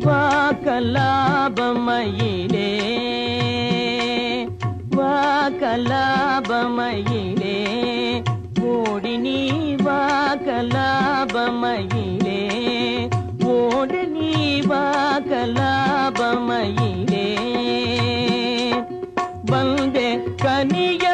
வாக்கலாபமயிலே வாக்கலாபமயிலே ஓடி நீ வாக்கலாபமயிலே ஓடி நீ வாக்கலாபமயிலே. வந்தே கனியமுதம்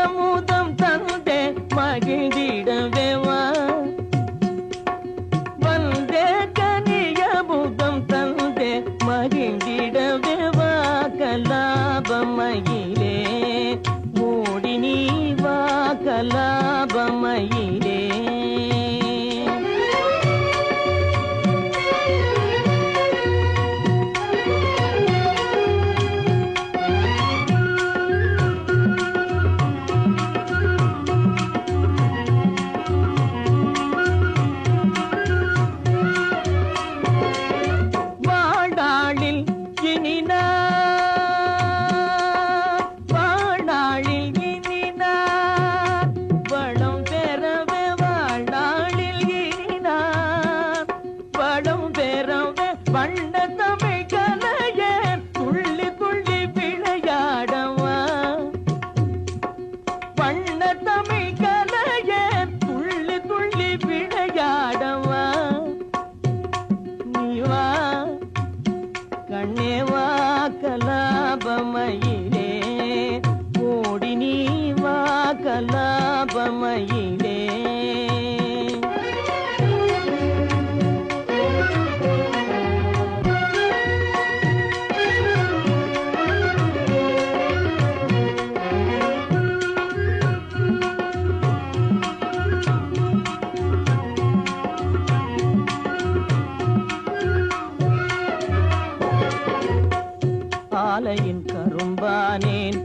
ஆலையின் கரும்பானேன்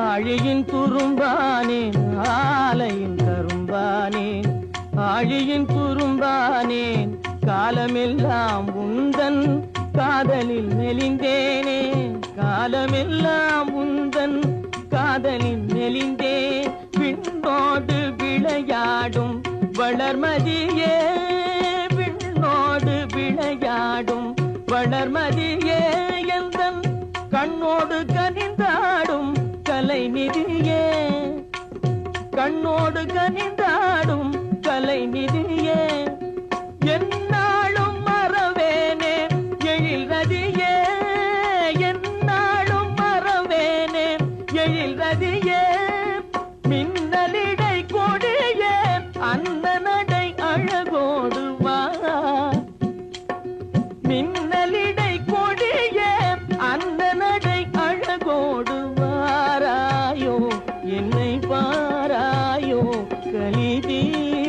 ஆழியின் துரும்பானேன் ஆலையின் கரும்பானேன் ஆழியின் துரும்பானேன் காலமெல்லாம் உந்தன் காதலில் மெலிந்தேனே காலமெல்லாம் உந்தன் காதலில் மெலிந்தேன் பின்னோடு விளையாடும் வளர்மதியே பின்னோடு விளையாடும் வளர்மதியே. கலை நிதியே கண்ணோடு கனிந்தாடும் கலை நிதியே என்னாலும் மறவேனே எழில் நதியே என்னாலும் மறவேனே எழில் நதியே மின்னலி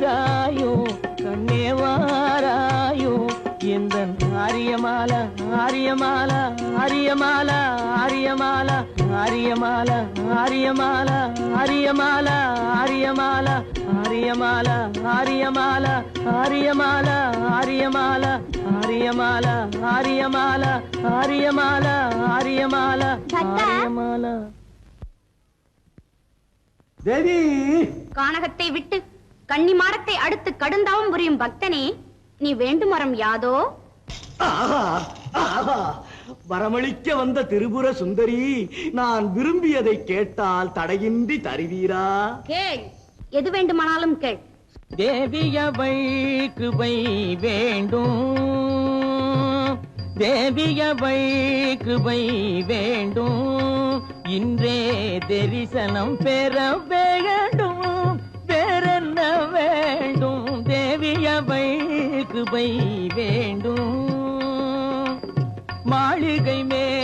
தீராயோ கண்ணே வாராயோ எந்த ஆரியமால ஆரியமால ஆரியமால ஆரியமால ஆரியமால ஆரியமால ஆரியமால ஆரியமால ஆரியமால ஆரியமால ஆரியமால ஆரியமால ஆரியமால ஆரியமால ஆரியமால ஆரியமால. ஆரியமால தேவி கானகத்தை விட்டு கன்னிமாடத்தை அடுத்து கடுந்தாவும் புரியும் பக்தனே நீ வேண்டுமரம் யாதோ? ஆஹா, ஆஹா. வரமளிக்க வந்த திரிபுர சுந்தரி நான் விரும்பியதை கேட்டால் தடையின்றி தருவீரா? கேள். எது வேண்டுமானாலும் கேள். தேவியவள் கிருபை வேண்டும். தேவியவள் கிருபை வேண்டும். இன்றே தரிசனம் பெற வேண்டும். வேண்டும். தேவியவள் கிருபை வேண்டும். மாளிகை மே